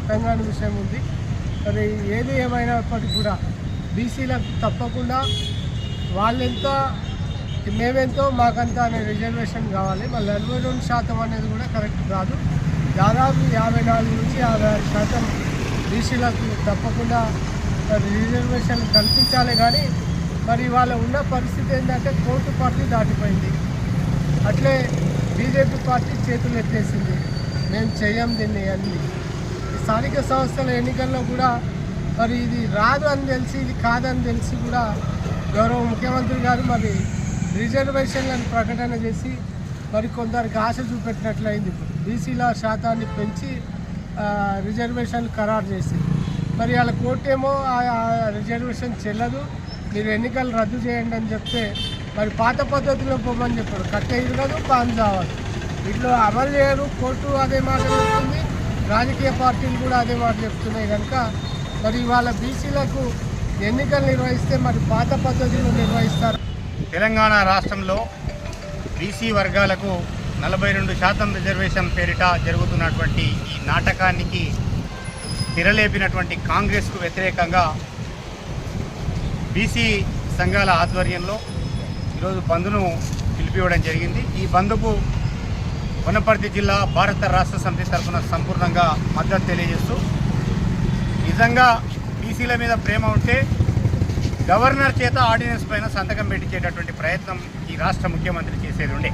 అర్థం కాని విషయం ఉంది. మరి ఏది ఏమైనప్పటికీ కూడా బీసీలకు తప్పకుండా వాళ్ళెంత మేమెంతో మాకంత అనే రిజర్వేషన్ కావాలి. మళ్ళీ నలభై రెండు శాతం అనేది కూడా కరెక్ట్ కాదు. దాదాపు యాభై నాలుగు నుంచి యాభై ఆరు శాతం బీసీలకు తప్పకుండా మరి రిజర్వేషన్ కల్పించాలి కానీ మరి వాళ్ళ ఉన్న పరిస్థితి ఏంటంటే కోర్టు పార్టీ దాటిపోయింది. అట్లే బీజేపీ పార్టీ చేతులు ఎత్తేసింది మేము చెయ్యం దీన్ని అన్నీ. స్థానిక సంస్థల ఎన్నికల్లో కూడా మరి ఇది రాదు అని తెలిసి ఇది కాదని తెలిసి కూడా గౌరవ ముఖ్యమంత్రి గారు మరి రిజర్వేషన్లను ప్రకటన చేసి మరి కొందరికి ఆశ చూపెట్టినట్లయింది. బీసీల శాతాన్ని పెంచి రిజర్వేషన్లు రిజర్వేషన్ ఖరారు చేసి. మరి వాళ్ళ కోర్టు ఏమో ఆ రిజర్వేషన్ చెల్లదు. మీరు ఎన్నికలు రద్దు చేయండి అని చెప్తే మరి పాత పద్ధతిలో పోమని చెప్పారు కట్టే ఇరగదు పాన్ చావాలి ఇట్లా అమలు చేయరు కోర్టు అదే మాట చెప్తుంది. రాజకీయ పార్టీలు కూడా అదే మాట చెప్తున్నాయి కనుక మరి ఇవాళ బీసీలకు ఎన్నికలు నిర్వహిస్తే మరి పాత పద్ధతిలో నిర్వహిస్తారు. తెలంగాణ రాష్ట్రంలో బీసీ వర్గాలకు నలభై రెండు శాతం రిజర్వేషన్ పేరిట జరుగుతున్నటువంటి ఈ నాటకానికి తిరలేపినటువంటి కాంగ్రెస్కు వ్యతిరేకంగా బీసీ సంఘాల ఆధ్వర్యంలో ఈరోజు బంద్ను పిలిపివ్వడం జరిగింది. ఈ బంద్కు వనపర్తి జిల్లా భారత రాష్ట్ర సమితి తరఫున సంపూర్ణంగా మద్దతు తెలియజేస్తూ నిజంగా బీసీల మీద ప్రేమ ఉంటే గవర్నర్ చేత ఆర్డినెన్స్ పైన సంతకం పెట్టించేటటువంటి ప్రయత్నం ఈ రాష్ట్ర ముఖ్యమంత్రి చేసేది ఉండే.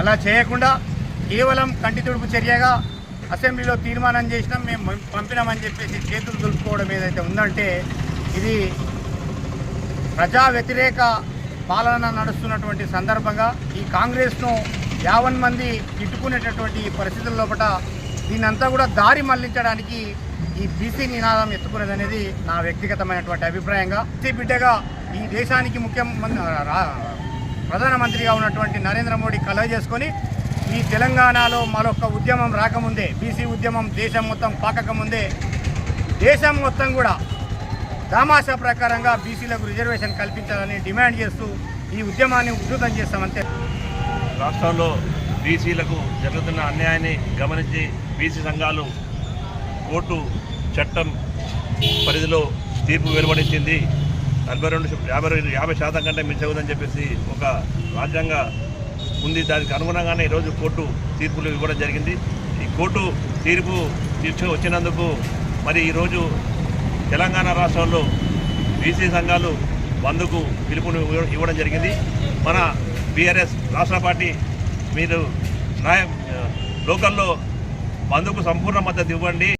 అలా చేయకుండా కేవలం కంటి తుడుపు చర్యగా అసెంబ్లీలో తీర్మానం చేసినాం మేము పంపినామని చెప్పేసి చేతులు దులుపుకోవడం ఏదైతే ఉందంటే ఇది ప్రజా వ్యతిరేక పాలన నడుస్తున్నటువంటి సందర్భంగా ఈ కాంగ్రెస్ను యావన్ మంది తిట్టుకునేటటువంటి పరిస్థితుల లోపల దీన్నంతా కూడా దారి మళ్ళించడానికి ఈ బీసీ నినాదం ఎత్తుకునేది అనేది నా వ్యక్తిగతమైనటువంటి అభిప్రాయంగా. బీసీ బిడ్డగా ఈ దేశానికి ముఖ్యమంత్రి రా- ప్రధానమంత్రిగా ఉన్నటువంటి నరేంద్ర మోడీ కలవ చేసుకొని ఈ తెలంగాణలో మరొక ఉద్యమం రాకముందే బీసీ ఉద్యమం దేశం మొత్తం పాకకముందే దేశం మొత్తం కూడా దామాషా ప్రకారంగా బీసీలకు రిజర్వేషన్ కల్పించాలని డిమాండ్ చేస్తూ ఈ ఉద్యమాన్ని ఉధృతం చేస్తామంతే రాష్ట్రంలో బీసీలకు జరుగుతున్న అన్యాయాన్ని గమనించి బీసీ సంఘాలు కోర్టు చట్టం పరిధిలో తీర్పు వెలువడించింది. నలభై రెండు యాభై యాభై శాతం కంటే మించకూడదని చెప్పేసి ఒక రాజ్యాంగ ఉంది. దానికి అనుగుణంగానే ఈరోజు కోర్టు తీర్పులు ఇవ్వడం జరిగింది. ఈ కోర్టు తీర్పు తీర్చు వచ్చినందుకు మరి ఈరోజు తెలంగాణ రాష్ట్రంలో బీసీ సంఘాలు బంద్కు పిలుపుని ఇవ్వడం జరిగింది. మన బీఆర్ఎస్ రాష్ట్ర పార్టీ మీరు నాయ లోకల్లో బంధుకు సంపూర్ణ మద్దతు ఇవ్వండి.